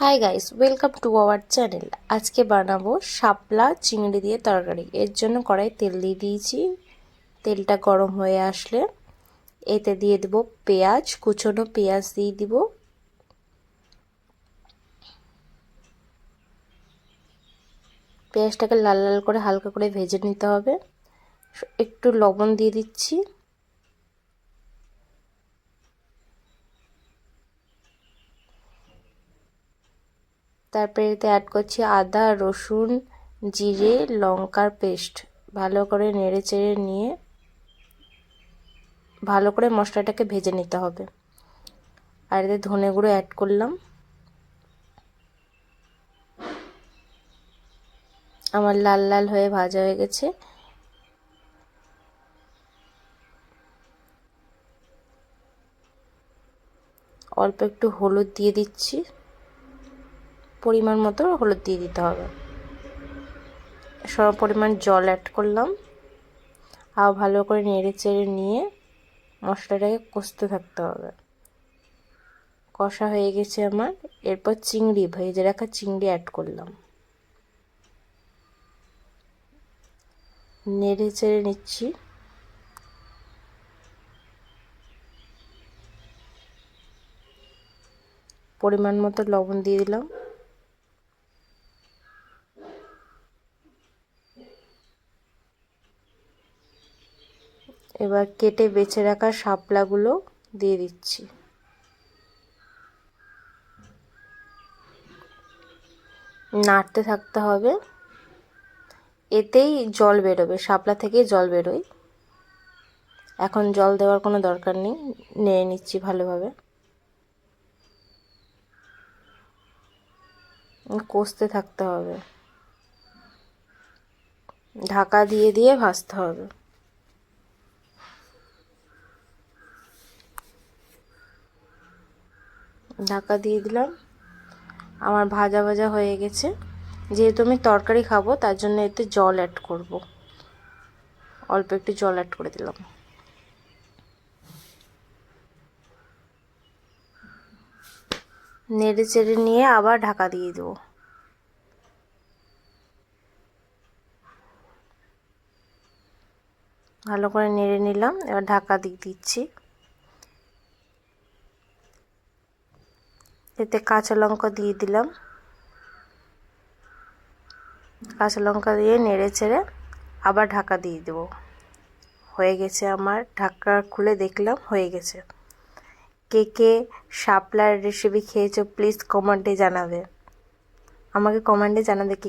Hi guys welcome to our channel আজকে বানাবো শাপলা চিংড়ি দিয়ে তরকারি। এর জন্য কড়াই তেল দিয়ে দিয়েছি। তেলটা গরম হয়ে আসলে এতে দিয়ে দেব পেঁয়াজ, কুচনো পেঁয়াজ দিয়ে দিব। পেঁয়াজটাকে লাল লাল করে হালকা করে ভেজে নিতে হবে। একটু লবণ দিয়ে দিচ্ছি। তারপরে এতে অ্যাড করছি আদা, রসুন, জিরে, লঙ্কার পেস্ট ভালো করে নেড়ে চেড়ে নিয়ে ভালো করে মশলাটাকে ভেজে নিতে হবে। আর এতে ধনে গুঁড়ো অ্যাড করলাম। আমার লাল লাল হয়ে ভাজা হয়ে গেছে। অল্প একটু হলুদ দিয়ে দিচ্ছি। পরিমাণ মতো হলুদ দিয়ে দিতে হবে। সব পরিমাণ জল অ্যাড করলাম। আর ভালো করে নেড়ে চেড়ে নিয়ে মশলাটাকে কষতে থাকতে হবে। কষা হয়ে গেছে আমার। এরপর চিংড়ি, ভেজে রাখা চিংড়ি অ্যাড করলাম। নেড়ে চেড়ে নিচ্ছি। পরিমাণ মতো লবণ দিয়ে দিলাম। এবার কেটে বেছে রাখা শাপলাগুলো দিয়ে দিচ্ছি। নাড়তে থাকতে হবে। এতেই জল বেরোবে, শাপলা থেকেই জল বেরোয়। এখন জল দেওয়ার কোনো দরকার নেই, নেড়ে নিচ্ছি ভালোভাবে। কষতে থাকতে হবে। ঢাকা দিয়ে দিয়ে ভাজতে হবে। ঢাকা দিয়ে দিলাম। আমার ভাজা ভাজা হয়ে গেছে। যেহেতু আমি তরকারি খাব, তার জন্য এতে জল অ্যাড করব। অল্প একটু জল অ্যাড করে দিলাম। নেড়ে চেড়ে নিয়ে আবার ঢাকা দিয়ে দেবো। ভালো করে নেড়ে নিলাম। এবার ঢাকা দিয়ে দিচ্ছি। এতে কাঁচা লঙ্কা দিয়ে দিলাম। কাঁচা লঙ্কা দিয়ে নেড়ে চেড়ে আবার ঢাকা দিয়ে দেব। হয়ে গেছে আমার ঢাকা খুলে দেখলাম, হয়ে গেছে। কে কে শাপলার রেসিপি খেয়েছো প্লিজ কমেন্টে জানাবে। আমাকে কমেন্টে জানাবে কি